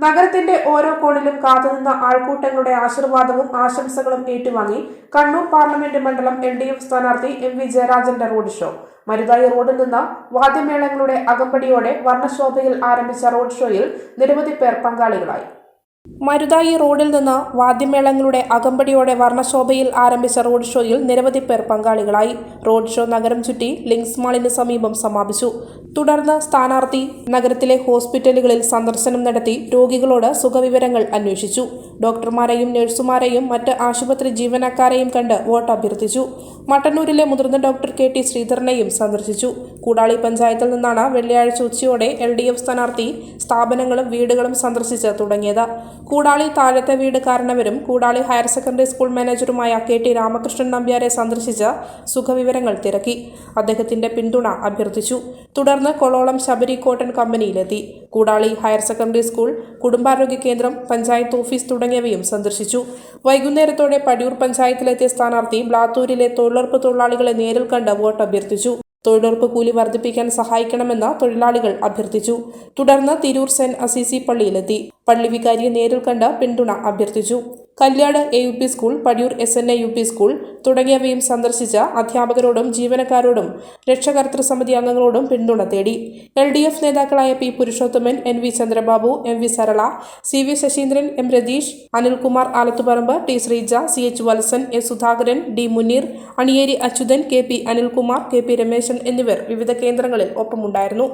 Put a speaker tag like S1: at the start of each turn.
S1: നഗരത്തിന്റെ ഓരോ കോണിലും കാത്തുനിന്ന ആൾക്കൂട്ടങ്ങളുടെ ആശീർവാദവും ആശംസകളും ഏറ്റുവാങ്ങി കണ്ണൂർ പാർലമെന്റ് മണ്ഡലം എൽ ഡി എഫ് സ്ഥാനാർത്ഥി എം വി ജയരാജന്റെ റോഡ് ഷോ. മരുതായി റോഡിൽ നിന്ന് വാദ്യമേളങ്ങളുടെ അകമ്പടിയോടെ വർണശോഭയിൽ ആരംഭിച്ച റോഡ് ഷോയിൽ നിരവധി പേർ പങ്കാളികളായി. മരുതായി റോഡിൽ നിന്ന് വാദ്യമേളങ്ങളുടെ അകമ്പടിയോടെ വർണശോഭയിൽ ആരംഭിച്ച റോഡ് ഷോയിൽ നിരവധി പേർ പങ്കാളികളായി. റോഡ് ഷോ നഗരം ചുറ്റി ലിങ്സ് മാളിന് സമീപം സമാപിച്ചു. തുടർന്ന് സ്ഥാനാർത്ഥി നഗരത്തിലെ ഹോസ്പിറ്റലുകളിൽ സന്ദർശനം നടത്തി രോഗികളോട് സുഖവിവരങ്ങൾ അന്വേഷിച്ചു. ഡോക്ടർമാരെയും നഴ്സുമാരെയും മറ്റ് ആശുപത്രി ജീവനക്കാരെയും കണ്ട് വോട്ട് അഭ്യർത്ഥിച്ചു മട്ടന്നൂരിലെ മുതിർന്ന ഡോക്ടർ കെ ടി ശ്രീധരനെയും സന്ദർശിച്ചു. കൂടാളി പഞ്ചായത്തിൽ നിന്നാണ് വെള്ളിയാഴ്ച ഉച്ചയോടെ എൽ ഡി എഫ് സ്ഥാനാർത്ഥി സ്ഥാപനങ്ങളും വീടുകളും സന്ദർശിച്ച് തുടങ്ങിയത്. കൂടാളി താഴത്തെ വീട് കാരണവരും കൂടാളി ഹയർ സെക്കൻഡറി സ്കൂൾ മാനേജറുമായ കെ ടി രാമകൃഷ്ണൻ നമ്പ്യാരെ സന്ദർശിച്ച് സുഖവിവരങ്ങൾ തിരക്കി. അദ്ദേഹത്തിന്റെ പിന്തുണ അഭ്യർത്ഥിച്ചു. തുടർന്ന് കൊളോളം ശബരി കോട്ടൺ കമ്പനിയിലെത്തി. കൂടാളി ഹയർ സെക്കൻഡറി സ്കൂൾ കുടുംബാരോഗ്യ കേന്ദ്രം പഞ്ചായത്ത് ഓഫീസ് തുടങ്ങിയവയും സന്ദർശിച്ചു. വൈകുന്നേരത്തോടെ പടിയൂർ പഞ്ചായത്തിലെത്തിയ സ്ഥാനാർത്ഥി ബ്ലാത്തൂരിലെ തൊഴിലുറപ്പ് തൊഴിലാളികളെ നേരിൽ കണ്ട് വോട്ട് അഭ്യർത്ഥിച്ചു തൊഴിലുറപ്പ് കൂലി വർദ്ധിപ്പിക്കാൻ സഹായിക്കണമെന്ന് തൊഴിലാളികൾ അഭ്യർത്ഥിച്ചു. തുടർന്ന് തിരൂർ സെന്റ് അസീസി പള്ളിയിലെത്തി. പള്ളി വികാരിയെ നേരിൽ കണ്ട് പിന്തുണ അഭ്യർത്ഥിച്ചു. Kalliad A U P school Padiyoor S N A U P school തുടങ്ങിയവയും സന്ദർശിച്ച അധ്യാപകരോടും ജീവനക്കാരോടും രക്ഷകർത്തൃ സമിതി അംഗങ്ങളോടും പിന്തുണ തേടി. എൽ ഡി എഫ് നേതാക്കളായ P Purushothaman N V Chandrababu M V Sarala C V Saseendran M Ratheesh Anilkumar Alathuparamba T Sreeja C H Valsan A Sudhakaran D Muneer Aniyeri Achuthan K P Anilkumar K P Rameshan എന്നിവർ വിവിധ കേന്ദ്രങ്ങളിൽ ഒപ്പമുണ്ടായിരുന്നു.